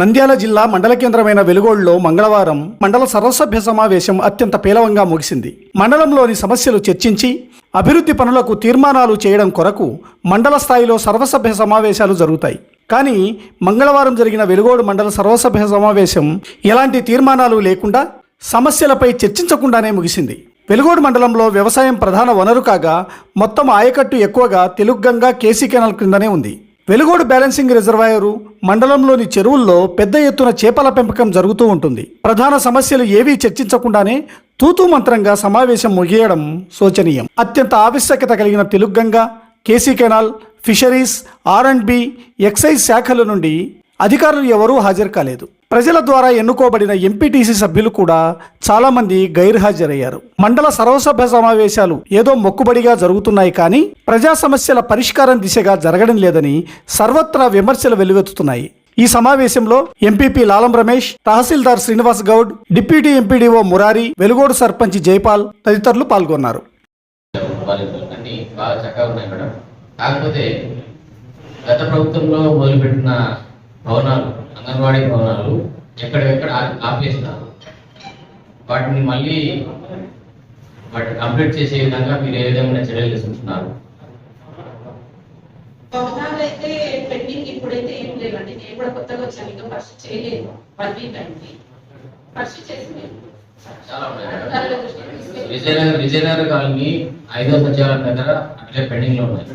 నంద్యాల జిల్లా మండల కేంద్రమైన వెలుగోడులో మంగళవారం మండల సర్వసభ్య సమావేశం అత్యంత పేలవంగా ముగిసింది. మండలంలోని సమస్యలు చర్చించి అభివృద్ధి పనులకు తీర్మానాలు చేయడం కొరకు మండల స్థాయిలో సర్వసభ్య సమావేశాలు జరుగుతాయి. కానీ మంగళవారం జరిగిన వెలుగోడు మండల సర్వసభ్య సమావేశం ఎలాంటి తీర్మానాలు లేకుండా సమస్యలపై చర్చించకుండానే ముగిసింది. వెలుగోడు మండలంలో వ్యవసాయం ప్రధాన వనరు కాగా మొత్తం ఆయకట్టు ఎక్కువగా తెలుగుగంగా కేసీ కెనాల్ క్రిందనే ఉంది. వెలుగోడు బ్యాలెన్సింగ్ రిజర్వాయరు మండలంలోని చెరువుల్లో పెద్ద ఎత్తున చేపల పెంపకం జరుగుతూ ఉంటుంది. ప్రధాన సమస్యలు ఏవీ చర్చించకుండానే తూతూ మంత్రంగా సమావేశం ముగియడం శోచనీయం. అత్యంత ఆవశ్యకత కలిగిన Teluguganga KC canal fisheries R and B excise శాఖల నుండి అధికారులు ఎవరూ హాజరు కాలేదు. ప్రజల ద్వారా ఎన్నుకోబడిన ఎంపీటీసీ సభ్యులు కూడా చాలామంది గైర్హాజరయ్యారు. మండల సర్వసభ్య సమావేశాలు ఏదో మొక్కుబడిగా జరుగుతున్నాయి కానీ ప్రజా సమస్యల పరిష్కారం దిశగా జరగడం లేదని సర్వత్రా విమర్శలు వెల్లువెత్తుతున్నాయి. ఈ సమావేశంలో MPP Lalam Ramesh tahsildar Srinivas Goud deputy MPDO Murari Velugodu sarpanch Jaipal తదితరులు పాల్గొన్నారు. కాకపోతే గత ప్రభుత్వంలో మొదలుపెట్టిన భవనాలు అంగన్వాడీ భవనాలు ఎక్కడికెక్కడ ఆ- ఆపేసినారు వాటిని మళ్ళీ వాటిని కంప్లీట్ చేసే విధంగా మీరు ఏ విధమైన చర్యలు తీసుకుంటున్నారు? భవనాలు అయితే పెండింగ్ ఇప్పుడైతే ఏం లేవండి. నేను కూడా కొత్తగా వచ్చాను. ఇంకా ఫస్ట్ చేయలేదు. వన్ వీక్ అయింది. ఫస్ట్ చేసి విజయనగర్ విజయనగర్ కాలనీ ఐదో సచివాలయం దగ్గర అట్లే పెండింగ్లో ఉన్నాయి